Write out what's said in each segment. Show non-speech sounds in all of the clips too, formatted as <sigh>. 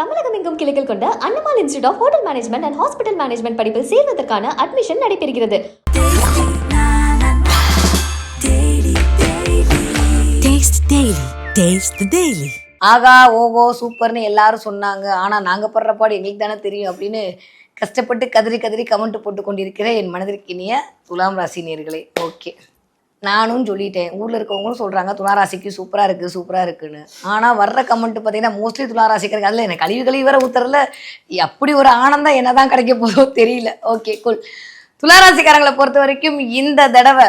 தமிழகம் எங்கும் கிளைகள் கொண்ட அன்னமால் institute of hotel management and hospital management படிப்பில் சேர்வதற்கான அட்மிஷன் நடைபெறுகிறது Taste Daily. Taste the Daily. ஆகா ஓகோ சூப்பர்னு எல்லாரும் சொன்னாங்க ஆனால் நாங்கள் படுற பாடு எங்களுக்கு தானே தெரியும் அப்படின்னு கஷ்டப்பட்டு கதறி கதறி கமெண்ட் போட்டு கொண்டிருக்கிற என் மனதிற்கு இனிய துலாம் ராசி நேர்களே ஓகே நானும் சொல்லிட்டேன். ஊரில் இருக்கவங்களும் சொல்கிறாங்க துளாராசிக்கு சூப்பராக இருக்குது சூப்பராக இருக்குன்னு. ஆனால் வர்ற கமெண்ட் பார்த்தீங்கன்னா மோஸ்ட்லி துளாராசிக்கிறதுக்கு அதில் எனக்கு கழிவு கழிவு வர ஊத்துறதுல அப்படி ஒரு ஆனந்தம் என்ன தான் கிடைக்க போதோ தெரியல. ஓகே குல் துளாராசிக்காரங்களை பொறுத்த வரைக்கும் இந்த தடவை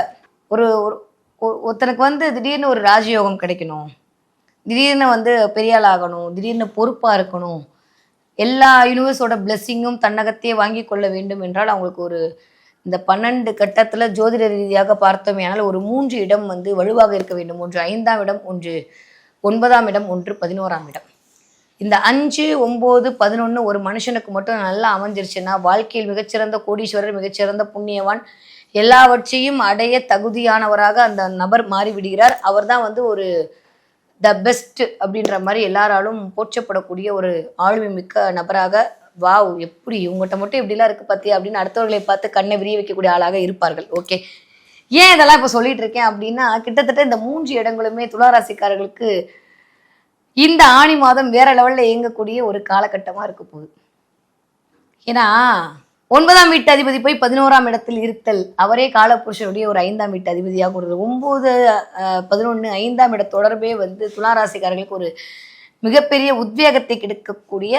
ஒரு ஒரு- ஒருத்தனுக்கு வந்து திடீர்னு ஒரு ராஜயோகம் கிடைக்கணும். திடீர்னு வந்து பெரிய ஆகணும். திடீர்னு பொறுப்பாக இருக்கணும். எல்லா யூனிவர்ஸோட பிளெஸ்ஸிங்கும் தன்னகத்தையே வாங்கி கொள்ள வேண்டும் என்றால் அவங்களுக்கு ஒரு இந்த பன்னெண்டு கட்டத்தில் ஜோதிட ரீதியாக பார்த்தோமேனால் ஒரு மூன்று இடம் வந்து வலுவாக இருக்க வேண்டும். ஒன்று ஐந்தாம் இடம் ஒன்று ஒன்பதாம் இடம் ஒன்று பதினோராம் இடம். இந்த அஞ்சு ஒம்பது பதினொன்று ஒரு மனுஷனுக்கு மட்டும் நல்லா அமைஞ்சிருச்சுன்னா வாழ்க்கையில் மிகச்சிறந்த கோடீஸ்வரர் மிகச்சிறந்த புண்ணியவான் எல்லாவற்றையும் அடைய தகுதியானவராக அந்த நபர் மாறிவிடுகிறார். அவர் தான் வந்து ஒரு த பெஸ்ட் அப்படின்ற மாதிரி எல்லாராலும் போற்றப்படக்கூடிய ஒரு ஆளுமை மிக்க நபராக வாவ் எப்படி? இவங்ககிட்ட மட்டும் இப்படிலாம் இருக்கு பார்த்தியா அப்படின்னு அடுத்தவர்களை பார்த்து கண்ணை விரிய வைக்கக்கூடிய ஆளாக இருப்பார்கள். ஓகே. ஏன் இதெல்லாம் இப்போ சொல்லிட்டு இருக்கேன் அப்படின்னா கிட்டத்தட்ட இந்த மூன்று இடங்களுமே துளாராசிக்காரர்களுக்கு இந்த ஆணி மாதம் வேற லெவலில் இயங்கக்கூடிய ஒரு காலகட்டமாக இருக்க போகுது. ஏன்னா ஒன்பதாம் வீட்டு அதிபதி போய் பதினோராம் இடத்தில் இருத்தல் அவரே காலப்புருஷனுடைய ஒரு ஐந்தாம் வீட்டு அதிபதியாக ஒரு ஒம்பது பதினொன்று ஐந்தாம் இட தொடர்பே வந்து துளாராசிக்காரர்களுக்கு ஒரு மிகப்பெரிய உத்வேகத்தை கிடைக்கக்கூடிய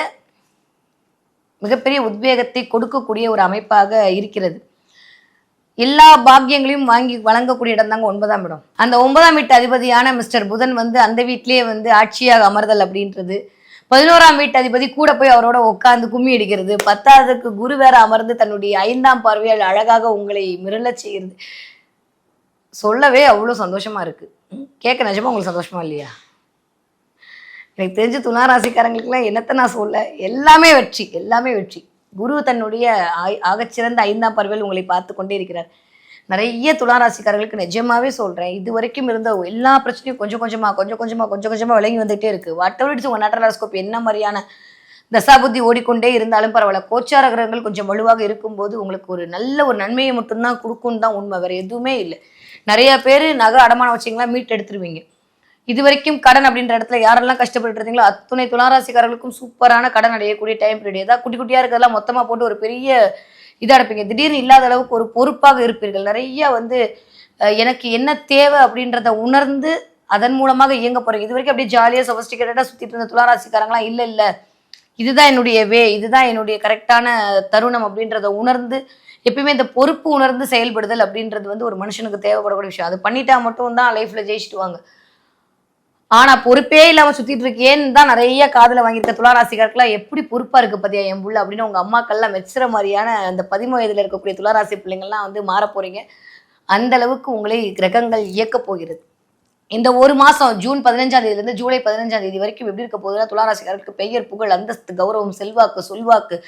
மிகப்பெரிய உத்வேகத்தை கொடுக்கக்கூடிய ஒரு அமைப்பாக இருக்கிறது. எல்லா பாக்கியங்களையும் வாங்கி வழங்கக்கூடிய இடம் தாங்க ஒன்பதாம் இடம். அந்த ஒன்பதாம் வீட்டு அதிபதியான மிஸ்டர் புதன் வந்து அந்த வீட்டிலேயே வந்து ஆட்சியாக அமர்தல் அப்படின்றது. பதினோராம் வீட்டு அதிபதி கூட போய் அவரோட உட்காந்து கும்மி அடிக்கிறது. பத்தாவதுக்கு குரு வேற அமர்ந்து தன்னுடைய ஐந்தாம் பார்வையால் அழகாக உங்களை மிரள செய்கிறது. சொல்லவே அவ்வளோ சந்தோஷமா இருக்கு. கேட்க நிஜமா உங்களுக்கு சந்தோஷமா இல்லையா? எனக்கு தெரிஞ்சு துளாராசிக்காரங்களுக்குலாம் என்னத்தை நான் சொல்ல எல்லாமே வெற்றி எல்லாமே வெற்றி. குரு தன்னுடைய ஆய்- ஆகச்சிறந்த ஐந்தாம் பார்வையில் உங்களை பார்த்து கொண்டே இருக்கிறார். நிறைய துளாராசிக்காரர்களுக்கு நிஜமாவே சொல்றேன் இது வரைக்கும் இருந்த எல்லா பிரச்சனையும் கொஞ்சம் கொஞ்சமா கொஞ்சம் கொஞ்சமா கொஞ்சம் கொஞ்சமா விளங்கி வந்துட்டே இருக்கு. வாட் எவர் இட்ஸ் உங்க நட்டராஸ்கோப் என்ன மாதிரியான தசாபுத்தி ஓடிக்கொண்டே இருந்தாலும் பரவாயில்ல. கோச்சார கிரகங்கள் கொஞ்சம் வலுவாக இருக்கும்போது உங்களுக்கு ஒரு நல்ல ஒரு நன்மையை மட்டும்தான் கொடுக்கும்னு தான் உண்மை வேற எதுவுமே இல்லை. நிறைய பேர் நகை அடமானம் வச்சிங்களா மீட் எடுத்துருவீங்க இது வரைக்கும் கடன் அப்படின்ற இடத்துல யாரெல்லாம் கஷ்டப்பட்டு இருந்தீங்களோ அத்துணை துளாராசிக்காரர்களுக்கும் சூப்பரான கடன் அடையக்கூடிய டைம் பீரியட் ஏதாவது குட்டி குட்டியா இருக்கிறதெல்லாம் மொத்தமா போட்டு ஒரு பெரிய இதாக இருப்பீங்க திடீர்னு இல்லாத அளவுக்கு ஒரு பொறுப்பாக இருப்பீர்கள். நிறைய வந்து எனக்கு என்ன தேவை அப்படின்றத உணர்ந்து அதன் மூலமாக இயங்க போறீங்க. இது வரைக்கும் அப்படியே ஜாலியாக சொபஸ்டிகேட்டடாக சுத்திட்டு இருந்த துளாராசிக்காரங்களாம் இல்லை இல்லை. இதுதான் என்னுடைய வே இதுதான் என்னுடைய கரெக்டான தருணம் அப்படின்றத உணர்ந்து எப்பயுமே இந்த பொறுப்பு உணர்ந்து செயல்படுதல் அப்படின்றது வந்து ஒரு மனுஷனுக்கு தேவைப்படக்கூடிய விஷயம். அது பண்ணிட்டா மட்டும் தான் லைஃப்ல ஜெயிச்சுட்டு வாங்க. ஆனா பொறுப்பே இல்லாம சுத்திட்டு இருக்கேன்னு தான் நிறைய காதல வாங்கியிருக்க துளாராசிக்காருக்குலாம் எப்படி பொறுப்பா இருக்கு பத்தியா என் புள்ள அப்படின்னு உங்க அம்மாக்கள்லாம் மெச்சுற மாதிரியான அந்த பதிமூ வயதுல இருக்கக்கூடிய துளாராசி பிள்ளைங்கள்லாம் வந்து மாற போறீங்க. அந்த அளவுக்கு உங்களை கிரகங்கள் இயக்க போகிறது. இந்த ஒரு மாசம் ஜூன் பதினஞ்சாம் தேதியிலிருந்து ஜூலை பதினஞ்சாம் தேதி வரைக்கும் எப்படி இருக்க போகுதுன்னா துளாராசிக்காரருக்கு பெயர் புகழ் அந்தஸ்து கௌரவம் செல்வாக்கு சொல்வாக்கு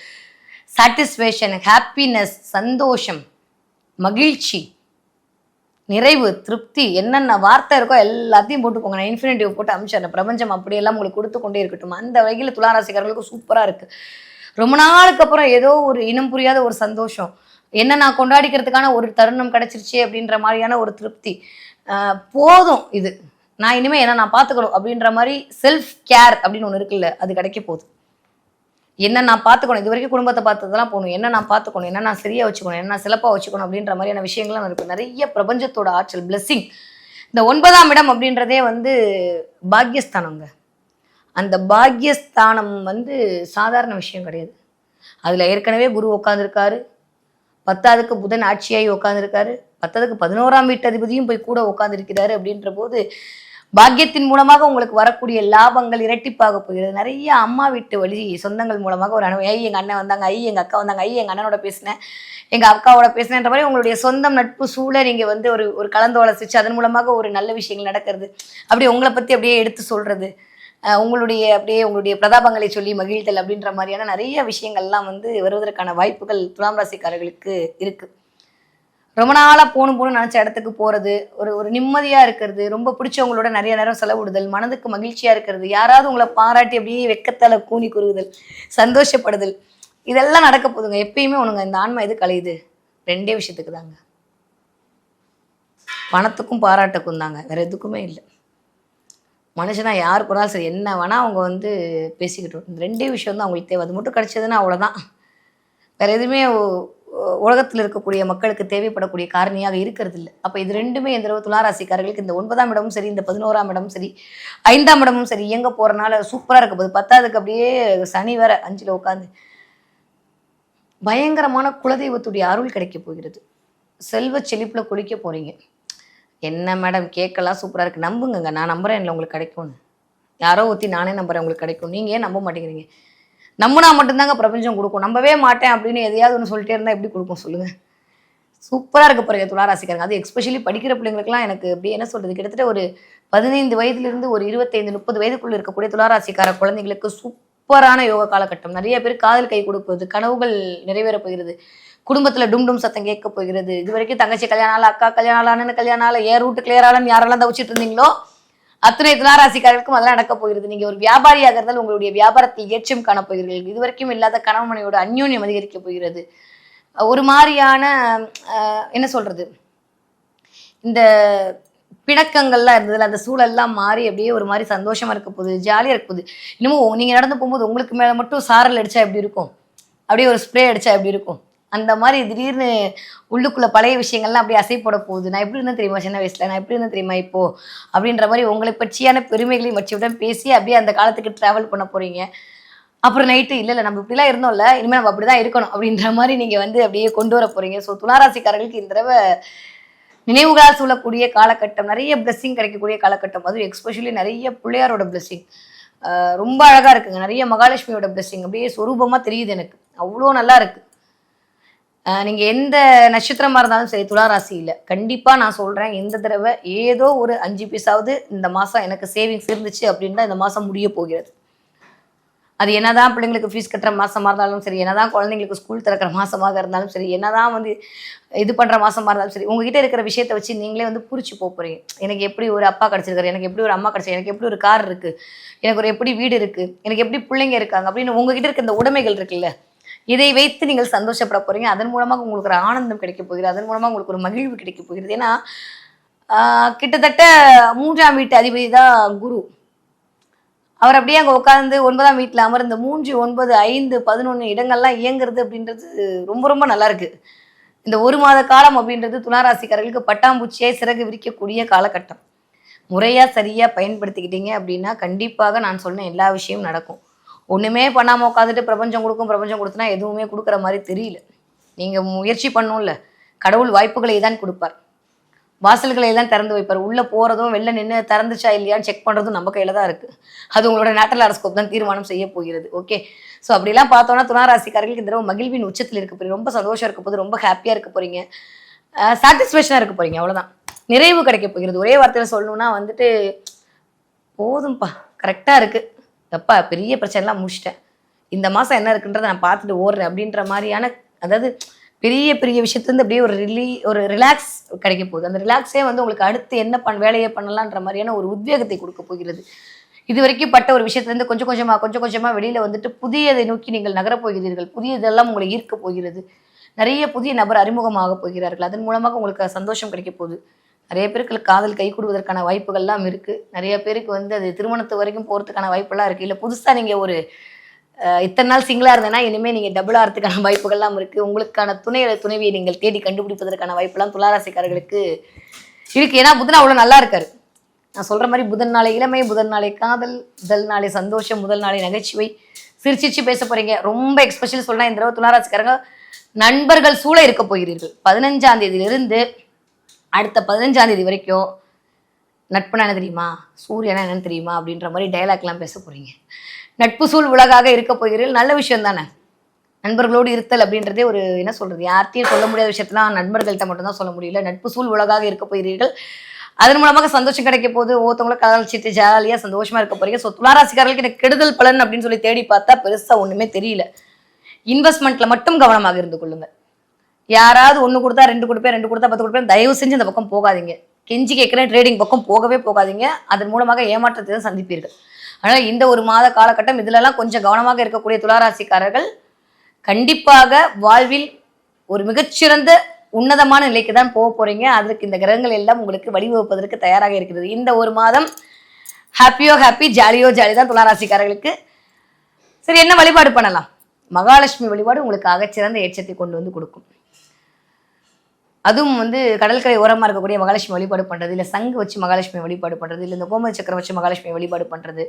சாட்டிஸ்ஃபேஷன் ஹாப்பினஸ் சந்தோஷம் மகிழ்ச்சி நிறைவு திருப்தி என்னென்ன வார்த்தை இருக்கோ எல்லாத்தையும் போட்டுக்கோங்க. நான் இன்ஃபினிட்டிவ் போட்டு அமிச்சேன் பிரபஞ்சம் அப்படியெல்லாம் உங்களுக்கு கொடுத்து கொண்டே இருக்கட்டும். அந்த வகையில் துளாராசிக்காரர்களுக்கு சூப்பராக இருக்குது ரொம்ப நாளுக்கு அப்புறம் ஏதோ ஒரு இனம் புரியாத ஒரு சந்தோஷம். என்ன நான் கொண்டாடிக்கிறதுக்கான ஒரு தருணம் கிடைச்சிருச்சே அப்படின்ற மாதிரியான ஒரு திருப்தி. போதும் இது. நான் இனிமேல் என்ன நான் பார்த்துக்கணும் அப்படின்ற மாதிரி செல்ஃப் கேர் அப்படின்னு ஒன்று இருக்குல்ல அது கிடைக்க போகுது. என்ன நான் பார்த்துக்கணும் இது வரைக்கும் குடும்பத்தை பார்த்ததெல்லாம் போகணும். என்ன நான் பார்த்துக்கணும் என்ன நான் சரியா வச்சுக்கணும்? என்ன நான் சிறப்பாக வச்சுக்கணும்? அப்படின்ற மாதிரியான விஷயங்கள்லாம் இருக்கு. நிறைய பிரபஞ்சத்தோட ஆற்றல் blessing. இந்த ஒன்பதாம் இடம் அப்படின்றதே வந்து பாக்யஸ்தானங்க. அந்த பாக்யஸ்தானம் வந்து சாதாரண விஷயம் கிடையாது. அதில் ஏற்கனவே குரு உட்காந்துருக்காரு பத்தாவதுக்கு புதன் ஆட்சியாகி உட்காந்துருக்காரு பத்தாவதுக்கு பதினோராம் வீட்டு அதிபதியும் போய் கூட உட்காந்துருக்கிறாரு அப்படின்ற போது பாக்கியத்தின் மூலமாக உங்களுக்கு வரக்கூடிய லாபங்கள் இரட்டிப்பாக போகிறது. நிறைய அம்மா வீட்டு வழி சொந்தங்கள் மூலமாக ஒரு அனுபவம். ஐ எங்கள் அண்ணன் வந்தாங்க. ஐ எங்கள் அக்கா வந்தாங்க. ஐ எங்கள் அண்ணனோட பேசினேன். எங்கள் அக்காவோட பேசினேன்ற மாதிரி உங்களுடைய சொந்தம் நட்பு சூழ நீங்கள் வந்து ஒரு ஒரு கலந்தோலசிச்சு அதன் மூலமாக ஒரு நல்ல விஷயங்கள் நடக்கிறது. அப்படி உங்களை பற்றி அப்படியே எடுத்து சொல்கிறது உங்களுடைய அப்படியே உங்களுடைய பிரதாபங்களை சொல்லி மகிழ்த்தல் அப்படின்ற மாதிரியான நிறைய விஷயங்கள்லாம் வந்து வருவதற்கான வாய்ப்புகள் துலாம் ராசிக்காரர்களுக்கு இருக்குது ரொம்ப நாளாக போகணும் போகணும்னு நினச்ச இடத்துக்கு போகிறது ஒரு ஒரு நிம்மதியாக இருக்கிறது ரொம்ப பிடிச்சவங்களோட நிறைய நேரம் செலவிடுதல் மனதுக்கு மகிழ்ச்சியாக இருக்கிறது யாராவது உங்களை பாராட்டி அப்படியே வெக்கத்தால் கூனி குறுகுதல் சந்தோஷப்படுதல் இதெல்லாம் நடக்க போதுங்க எப்பயுமே உனங்க இந்த ஆன்மா எது கலையுது? ரெண்டே விஷயத்துக்கு தாங்க பணத்துக்கும் பாராட்டுக்கும் தாங்க வேற எதுக்குமே இல்லை. மனுஷனா யார் போனாலும் சரி என்ன வேணால் அவங்க வந்து பேசிக்கிட்டோம் இந்த ரெண்டே விஷயம் தான் அவங்களுக்கு தேவை. அது மட்டும் கிடச்சதுன்னா அவ்வளோதான் வேற எதுவுமே உலகத்தில் இருக்கக்கூடிய மக்களுக்கு தேவைப்படக்கூடிய காரணியாக இருக்கிறது இல்லை அப்போ இது ரெண்டுமே இந்த தடவை துளாராசிக்காரர்களுக்கு இந்த ஒன்பதாம் இடமும் சரி இந்த பதினோராம் இடமும் சரி ஐந்தாம் இடமும் சரி இயங்க போகிறனால சூப்பராக இருக்க போகுது. பத்தாவதுக்கு அப்படியே சனி வேற அஞ்சில் உட்காந்து பயங்கரமான குலதெய்வத்துடைய அருள் கிடைக்க போகிறது. செல்வ செழிப்பில் குளிக்க போகிறீங்க என்ன மேடம் கேட்கலாம் சூப்பராக இருக்குது நம்புங்கங்க. நான் நம்புறேன் இல்லை உங்களுக்கு கிடைக்கும்னு. யாரோ ஊற்றி நானே நம்புறேன் உங்களுக்கு கிடைக்கும். நீங்கள் ஏன் நம்ப மாட்டேங்கிறீங்க? நம்பினா மட்டும்தாங்க பிரபஞ்சம் கொடுக்கும். நம்பவே மாட்டேன் அப்படின்னு எதையாவது ஒன்று சொல்லிட்டே இருந்தால் எப்படி கொடுக்கும் சொல்லுங்கள் சூப்பராக இருக்க போகிறீங்க துளாராசிக்காரங்க. அது எக்ஸ்பெஷலி படிக்கிற பிள்ளைங்களுக்குலாம் எனக்கு அப்படி என்ன சொல்கிறது கிட்டத்தட்ட ஒரு பதினைந்து வயதுலேருந்து ஒரு இருபத்தைந்து முப்பது வயதுக்குள்ள இருக்கக்கூடிய துளாராசிக்கார குழந்தைங்களுக்கு சூப்பரான யோக காலகட்டம். நிறைய பேர் காதல் கை கொடுப்பது கனவுகள் நிறைவேறப் போகிறது குடும்பத்தில் டும் டும் சத்தம் கேட்க போகிறது. இது வரைக்கும் தங்கச்சி கல்யாணம் ஆளா அக்கா கல்யாணம் ஆள கல்யாணம் ஆள ஏன் ரூட்டு கிளியர் ஆளான்னு யாரெல்லாம் தவிச்சிட்டு இருந்தீங்களோ அத்தனை துளாராசிக்காரர்களுக்கும் அதெல்லாம் நடக்க போகிறது. நீங்க ஒரு வியாபாரியாக இருந்தால் உங்களுடைய வியாபாரத்தை ஏற்றம் காண போகிறீர்கள் இதுவரைக்கும் இல்லாத கணவனையோட அந்யோன்யம் அதிகரிக்க போகிறது. ஒரு மாதிரியான என்ன சொல்றது? இந்த பிணக்கங்கள்லாம் இருந்ததுல அந்த சூழல்லாம் மாறி அப்படியே ஒரு மாதிரி சந்தோஷமா இருக்க போகுது ஜாலியாக இருக்க போகுது. இன்னமும் நீங்க நடந்து போகும்போது உங்களுக்கு மேல மட்டும் சாரல் அடிச்சா எப்படி இருக்கும்? அப்படியே ஒரு ஸ்ப்ரே அடிச்சா எப்படி இருக்கும்? அந்த மாதிரி திடீர்னு உள்ளுக்குள்ள பழைய விஷயங்கள்லாம் அப்படியே அசை போட போகுது. நான் எப்படி இருந்தேன் தெரியுமா சின்ன வயசுல? நான் எப்படி இருந்தேன் தெரியுமா இப்போ? அப்படின்ற மாதிரி உங்களை பற்றியான பெருமைகளையும் வச்சுவிடன் பேசி அப்படியே அந்த காலத்துக்கு டிராவல் பண்ண போறீங்க. அப்புறம் நைட்டு இல்லை இல்லை நம்ம இப்படிலாம் இருந்தோம்ல இனிமேல் நம்ம அப்படிதான் இருக்கணும் அப்படின்ற மாதிரி நீங்கள் வந்து அப்படியே கொண்டு வர போறீங்க. ஸோ துளாராசிக்காரர்களுக்கு இந்த தடவை நினைவுகளால் சூழக்கூடிய காலகட்டம் நிறைய பிளெஸ்ஸிங் கிடைக்கக்கூடிய காலகட்டம். அதுவும் எக்ஸ்பெஷலி நிறைய பிள்ளையாரோட பிளெஸ்ஸிங் ரொம்ப அழகாக இருக்குங்க. நிறைய மகாலட்சுமியோட பிளெஸ்ஸிங் அப்படியே சொரூபமாக தெரியுது எனக்கு. அவ்வளோ நல்லா இருக்குது நீங்கள் நீங்க எந்த நட்சத்திரமா இருந்தாலும் சரி துளாராசி இல்லை. கண்டிப்பா நான் சொல்றேன் இந்த தடவை ஏதோ ஒரு அஞ்சு பீஸாவது இந்த மாசம் எனக்கு சேவிங்ஸ் இருந்துச்சு அப்படின்னா இந்த மாசம் முடிய போகிறது. அது என்னதான் பிள்ளைங்களுக்கு ஃபீஸ் கட்டுற மாசமா இருந்தாலும் சரி என்னதான் குழந்தைங்களுக்கு ஸ்கூல் திறக்கிற மாசமாக இருந்தாலும் சரி என்னதான் வந்து இது பண்ற மாசமா இருந்தாலும் சரி உங்ககிட்ட இருக்கிற விஷயத்தை வச்சு நீங்களே வந்து புரிச்சு போக போறீங்க. எனக்கு எப்படி ஒரு அப்பா கிடைச்சிருக்காரு எனக்கு எப்படி ஒரு அம்மா கிடைச்சிருக்கு எனக்கு எப்படி ஒரு கார் இருக்கு எனக்கு ஒரு எப்படி வீடு இருக்கு எனக்கு எப்படி பிள்ளைங்க இருக்காங்க அப்படின்னு உங்ககிட்ட இருக்க இந்த உடைமைகள் இருக்குல்ல இதை வைத்து நீங்கள் சந்தோஷப்பட போறீங்க. அதன் மூலமாக உங்களுக்கு ஒரு ஆனந்தம் கிடைக்க போகிறது. அதன் மூலமாக உங்களுக்கு ஒரு மகிழ்வு கிடைக்க போகிறது. ஏன்னா கிட்டத்தட்ட மூன்றாம் வீட்டு அதிபதி தான் குரு. அவர் அப்படியே அங்கே உட்காந்து ஒன்பதாம் வீட்டில் அமர்ந்து மூன்று ஒன்பது ஐந்து பதினொன்று இடங்கள்லாம் இயங்குறது அப்படின்றது ரொம்ப ரொம்ப நல்லா இருக்கு. இந்த ஒரு மாத காலம் அப்படின்றது துளாராசிக்காரர்களுக்கு பட்டாம்பூச்சியாக சிறகு விரிக்கக்கூடிய காலகட்டம். முறையாக சரியாக பயன்படுத்திக்கிட்டீங்க அப்படின்னா கண்டிப்பாக நான் சொன்ன எல்லா விஷயமும் நடக்கும். ஒன்றுமே பண்ணாமல் உட்காந்துட்டு பிரபஞ்சம் கொடுக்கும் பிரபஞ்சம் கொடுத்தனா எதுவுமே கொடுக்குற மாதிரி தெரியல. நீங்கள் முயற்சி பண்ணும்ல. கடவுள் வாய்ப்புகளை தான் கொடுப்பார். வாசல்களை எல்லாம் திறந்து வைப்பார். உள்ளே போகிறதும் வெளில நின்று திறந்துச்சா இல்லையான்னு செக் பண்ணுறதும் நம்ம கையில் தான் இருக்குது அது உங்களோட நேட்டல் அரஸ்கோப் தான் தீர்மானம் செய்ய போகிறது. ஓகே ஸோ அப்படிலாம் பார்த்தோன்னா துணாராசிக்காரர்களுக்கு இந்த தடவை மகிழ்வின் உச்சத்தில் இருக்க போகிறீங்க ரொம்ப சந்தோஷம் இருக்க போது ரொம்ப ஹாப்பியாக இருக்க போகிறீங்க சாட்டிஸ்ஃபேக்ஷனாக இருக்க போகிறீங்க அவ்வளோதான் நிறைவு கிடைக்க போகிறது. ஒரே வார்த்தையில் சொல்லணும்னா வந்துட்டு போதும்ப்பா கரெக்டாக இருக்குது எப்பா பெரிய பிரச்சனைலாம் முடிச்சிட்டேன். இந்த மாதம் என்ன இருக்குன்றதை நான் பார்த்துட்டு ஓடுறேன் அப்படின்ற மாதிரியான அதாவது பெரிய பெரிய விஷயத்துலேருந்து அப்படியே ஒரு ரிலீ ஒரு ரிலாக்ஸ் கிடைக்க போகுது. அந்த ரிலாக்ஸே வந்து உங்களுக்கு அடுத்து என்ன பண் வேலையை பண்ணலான்ற மாதிரியான ஒரு உத்வேகத்தை கொடுக்க போகிறது. இது வரைக்கும் பட்ட ஒரு விஷயத்துலேருந்து கொஞ்சம் கொஞ்சமாக கொஞ்சம் கொஞ்சமாக வெளியில் வந்துட்டு புதியதை நோக்கி நீங்கள் நகரப் போகிறீர்கள். புதியதெல்லாம் உங்களை ஈர்க்க போகிறது. நிறைய புதிய நபர் அறிமுகமாக போகிறார்கள். அதன் மூலமாக உங்களுக்கு சந்தோஷம் கிடைக்க போகுது. நிறைய பேருக்கு காதல் கை கொடுவதற்கான வாய்ப்புகள்லாம் இருக்குது நிறைய பேருக்கு வந்து அது திருமணத்து வரைக்கும் போகிறதுக்கான வாய்ப்பெல்லாம் இருக்குது இல்லை புதுசாக நீங்கள் ஒரு இத்தனை நாள் சிங்கிளாக இருந்தேன்னா இனிமேல் நீங்கள் டபுள் ஆகிறதுக்கான <laughs> வாய்ப்புகள்லாம் இருக்குது உங்களுக்கான துணை துணைவியை நீங்கள் தேடி கண்டுபிடிப்பதற்கான வாய்ப்பெல்லாம் துளாராசிக்காரர்களுக்கு இருக்குது ஏன்னா புதன் அவ்வளோ நல்லா இருக்காரு. நான் சொல்கிற மாதிரி புதன் நாளை இளமை புதன் நாளை காதல் முதல் நாளை சந்தோஷம் முதல் நாளை நகைச்சுவை. சிரிச்சிச்சு பேச போகிறீங்க ரொம்ப எக்ஸ்பெஷல் சொன்னால் இந்த தடவை துளாராசிக்காரங்க நண்பர்கள் சூழ இருக்க போகிறீர்கள். பதினஞ்சாம் தேதியிலிருந்து அடுத்த பதினஞ்சாம் தேதி வரைக்கும் நட்புனா என்ன தெரியுமா? சூரியனா என்னன்னு தெரியுமா? அப்படின்ற மாதிரி டயலாக்லாம் பேச போறீங்க. நட்பு சூழ் உலகாக இருக்க போகிறீர்கள். நல்ல விஷயம் தானே? நண்பர்களோடு இருத்தல் அப்படின்றதே ஒரு என்ன சொல்றது? யார்த்தையும் சொல்ல முடியாத விஷயத்தெல்லாம் நண்பர்கள்ட்ட மட்டும்தான் சொல்ல முடியல. நட்பு சூழ் உலகாக இருக்க போகிறீர்கள். அதன் மூலமாக சந்தோஷம் கிடைக்க போது ஒவ்வொருத்தவங்களும் கலாச்சிட்டு ஜாலியாக சந்தோஷமா இருக்க போறீங்க. ஸோ துளாராசிக்காரர்களுக்கு எனக்கு கெடுதல் பலன் அப்படின்னு சொல்லி தேடி பார்த்தா பெருசா ஒண்ணுமே தெரியல. இன்வெஸ்ட்மெண்ட்ல மட்டும் கவனமாக இருந்து கொள்ளுங்க. யாராவது ஒன்று கொடுத்தா ரெண்டு கொடுப்பேன் ரெண்டு கொடுத்தா பத்து கொடுப்பேன். தயவு செஞ்சு அந்த பக்கம் போகாதீங்க. கெஞ்சி கேட்குறேன் ட்ரேடிங் பக்கம் போகவே போகாதீங்க. அதன் மூலமாக ஏமாற்றத்தை தான் சந்திப்பீர்கள். ஆனால் இந்த ஒரு மாத காலகட்டம் இதிலெல்லாம் கொஞ்சம் கவனமாக இருக்கக்கூடிய துளாராசிக்காரர்கள் கண்டிப்பாக வாழ்வில் ஒரு மிகச்சிறந்த உன்னதமான நிலைக்கு தான் போக போகிறீங்க அதற்கு இந்த கிரகங்கள் எல்லாம் உங்களுக்கு வழிவகுப்பதற்கு தயாராக இருக்கிறது. இந்த ஒரு மாதம் ஹாப்பியோ ஹாப்பி ஜாலியோ ஜாலி தான் துளாராசிக்காரர்களுக்கு. சரி என்ன வழிபாடு பண்ணலாம்? மகாலட்சுமி வழிபாடு உங்களுக்கு அகச்சிறந்த ஏற்றத்தை கொண்டு வந்து கொடுக்கும். அதுவும் வந்து கடற்கரை ஓரமாக இருக்கக்கூடிய மகாலட்சுமி வழிபாடு பண்ணுறது இல்லை சங்கு வச்சு மகாலட்சுமி வழிபாடு பண்ணுறது இல்லை இந்த கோமதி சக்கரம் வச்சு மகாலட்சுமி வழிபாடு பண்ணுறது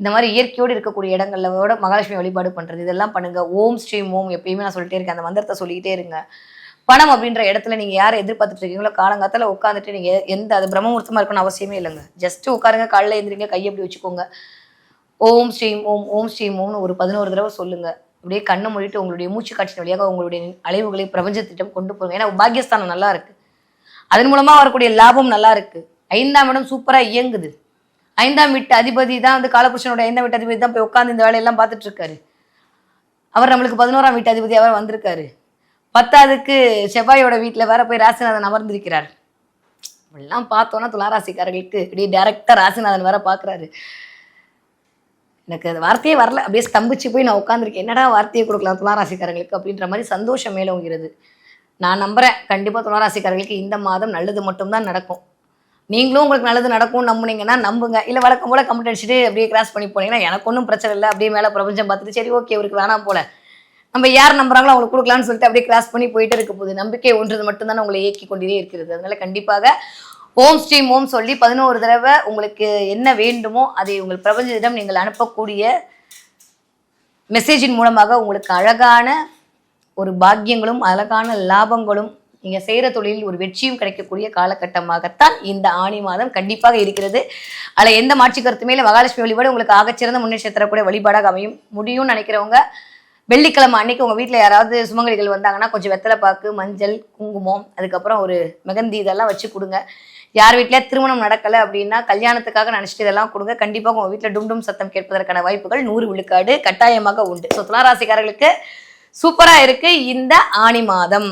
இந்த மாதிரி இயற்கையோடு இருக்கக்கூடிய இடங்களோட மகாலட்சுமி வழிபாடு பண்ணுறது இதெல்லாம் பண்ணுங்கள் ஓம் ஸ்ரீம் ஓம் எப்பயுமே நான் சொல்லிட்டே இருக்கேன். அந்த மந்திரத்தை சொல்லிக்கிட்டே இருங்க. பணம் அப்படின்ற இடத்துல நீங்கள் யாரை எதிர்பார்த்துட்டு இருக்கீங்களோ காலங்காத்தில் உட்காந்துட்டு நீங்கள் எந்த அது பிரம்மமூர்த்தமாக இருக்கணும்னு அவசியமே இல்லைங்க. ஜஸ்ட் உட்காருங்க காலையில் எழுந்திரிங்க கையை அப்படி வச்சுக்கோங்க. ஓம் ஸ்ரீம் ஓம் ஓம் ஸ்ரீம் ஓம்னு ஒரு பதினோரு தடவை சொல்லுங்கள் அப்படியே கண்ணை மூடிட்டு உங்களுடைய மூச்சு காட்சியின் வழியாக உங்களுடைய அலைவுகளை பிரபஞ்சத்திட்டம் கொண்டு போங்க. ஏன்னா பாகியஸ்தானம் நல்லா இருக்கு. அதன் மூலமா வரக்கூடிய லாபம் நல்லா இருக்கு. ஐந்தாம் இடம் சூப்பரா இயங்குது. ஐந்தாம் வீட்டு அதிபதி தான் வந்து காலபுருஷனுடைய ஐந்தாம் வீட்டு அதிபதி தான் போய் உட்காந்து இந்த வேலையெல்லாம் பார்த்துட்டு இருக்காரு. அவர் நம்மளுக்கு பதினோராம் வீட்டு அதிபதி அவர் வந்திருக்காரு. பத்தாவதுக்கு செவ்வாயோட வீட்டில் வேற போய் ராசிநாதன் அமர்ந்திருக்கிறார். இப்படிலாம் பார்த்தோன்னா துளாராசிக்காரர்களுக்கு இப்படி டேரக்டா ராசிநாதன் வேற பார்க்குறாரு. எனக்கு அது வார்த்தையே வரல. அப்படியே ஸ்தம்பிச்சு போய் நான் உட்காந்துருக்கேன் என்னடா வார்த்தையை கொடுக்கலாம் துளாராசிக்காரங்களுக்கு அப்படின்ற மாதிரி சந்தோஷம் மேலோங்கிறது நான் நம்புகிறேன் கண்டிப்பாக துளாராசிக்காரர்களுக்கு இந்த மாதம் நல்லது மட்டும்தான் நடக்கும். நீங்களும் உங்களுக்கு நல்லது நடக்கும் நம்புனீங்கன்னா நம்புங்க. இல்லை வழக்கம் போல கமெண்ட் அடிச்சுட்டு அப்படியே கிராஸ் பண்ணி போனீங்கன்னா எனக்கு ஒன்றும் பிரச்சனை இல்லை. அப்படியே மேலே பிரபஞ்சம் பார்த்துட்டு சரி ஓகே இவருக்கு வேணாம் போல. நம்ம யார் நம்புறாங்களோ அவங்களுக்கு கொடுக்கலாம்னு சொல்லிட்டு அப்படியே கிராஸ் பண்ணி போயிட்டு இருக்க போகுது. நம்பிக்கை ஒன்றது மட்டும்தான் உங்களை இயக்கி கொண்டே இருக்கிறது. அதனால கண்டிப்பாக ஓம் ஸ்ரீம் ஓம் சொல்லி பதினோரு தடவை உங்களுக்கு என்ன வேண்டுமோ அதை உங்கள் பிரபஞ்சத்திடம் நீங்கள் அனுப்பக்கூடிய மெசேஜின் மூலமாக உங்களுக்கு அழகான ஒரு பாக்கியங்களும் அழகான லாபங்களும் நீங்கள் செய்கிற தொழிலில் ஒரு வெற்றியும் கிடைக்கக்கூடிய காலகட்டமாகத்தான் இந்த ஆணி மாதம் கண்டிப்பாக இருக்கிறது. அதில் எந்த மாற்று கருத்துமே இல்லை மகாலட்சுமி வழிபாடு உங்களுக்கு ஆகச்சிறந்த முன்னேற்றம் கூட வழிபாடாக அமையும். முடியும்னு நினைக்கிறவங்க வெள்ளிக்கிழமை அன்னைக்கு உங்கள் வீட்டில் யாராவது சுமங்கலிகள் வந்தாங்கன்னா கொஞ்சம் வெத்தலை பாக்கு மஞ்சள் குங்குமம் அதுக்கப்புறம் ஒரு மெகந்தி இதெல்லாம் வச்சு கொடுங்க. யார் வீட்டில் திருமணம் நடக்கலை அப்படின்னா கல்யாணத்துக்காக நினச்சிட்டு இதெல்லாம் கொடுங்க. கண்டிப்பாக உங்கள் வீட்டில் டும் டும் சத்தம் கேட்பதற்கான வாய்ப்புகள் நூறு விழுக்காடு கட்டாயமாக உண்டு. ஸோ துளாராசிக்காரர்களுக்கு சூப்பராக இருக்குது இந்த ஆணி மாதம்.